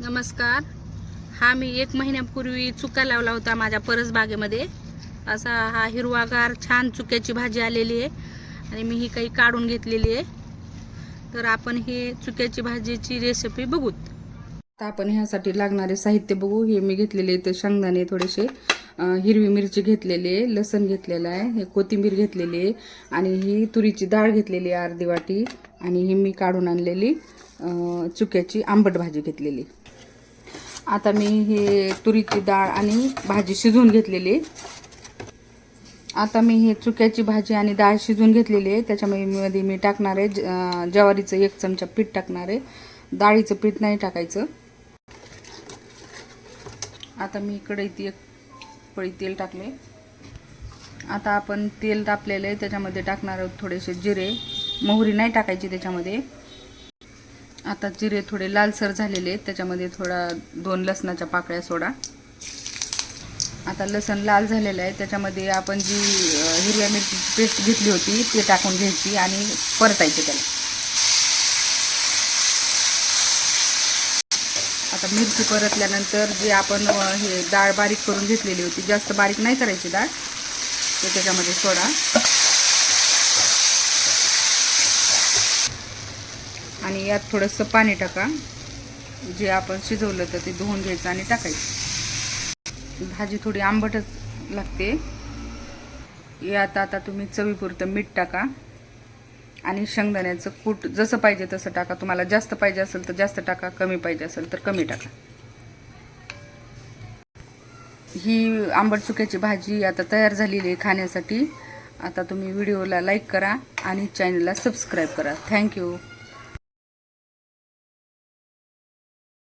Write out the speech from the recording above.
नमस्कार. हा मी एक महिन्यापूर्वी चुका लावला होता माझ्या परसबागेमध्ये असा हा हिरवागार छान चुक्याची भाजी आलेली आहे आणि मी ही काही काढून घेतलेली आहे. तर आपण हे चुक्याची भाजीची रेसिपी बघूत. आता आपण ह्यासाठी लागणारे साहित्य बघू. हे मी घेतलेले तर शेंगदाणे थोडेसे. हिरवी मिरची घेतलेली आहे लसण घेतलेलं आहे हे कोथिंबीर घेतलेली आहे आणि ही तुरीची डाळ घेतलेली आहे अर्धी वाटी आणि ही मी काढून आणलेली चुक्याची आंबट भाजी घेतलेली. आता मी हे तुरीची डाळ आणि भाजी शिजवून घेतलेली. आहे आता मी हे चुक्याची भाजी आणि डाळ शिजवून घेतलेली आहे. त्याच्यामध्ये मध्ये मी टाकणार आहे ज- ज्वारीचं एक चमचा पीठ टाकणार आहे. डाळीचं पीठ नाही टाकायचं. आता मी कढईत एक पळी तेल टाकले आता आपण तेल तापलेलं आहे. त्याच्यामध्ये टाकणार आहोत थोडेसे जिरे. मोहरी नाही टाकायची त्याच्यामध्ये. आता जिरे थोडे लालसर झालेले आहेत त्याच्यामध्ये थोडा दोन लसणाच्या पाकळ्या सोडा. आता लसण लाल झालेलं आहे त्याच्यामध्ये आपण जी हिरव्या मिरचीची पेस्ट घेतली होती ते टाकून घ्यायची आणि परतायची त्याला. आता मिरची परतल्यानंतर जे आपण हे डाळ बारीक करून घेतलेली होती जास्त बारीक नाही करायची डाळ ते त्याच्यामध्ये सोडा. आणि यात थोडंसं पाणी टाका. जे आपण शिजवलं तर ते धुवून घ्यायचं आणि टाकायचं. भाजी थोडी आंबटच लागते. यात आता तुम्ही चवीपुरतं मीठ टाका. आणि शेंगदाण्याचं कूट जसं पाहिजे तसं टाका. तुम्हाला जास्त पाहिजे असेल तर जास्त टाका. कमी पाहिजे असेल तर कमी टाका. ही आंबट चुक्याची भाजी आता तयार झालेली आहे खाण्यासाठी. आता तुम्ही व्हिडिओला लाईक करा आणि चॅनलला सबस्क्राईब करा. थँक्यू.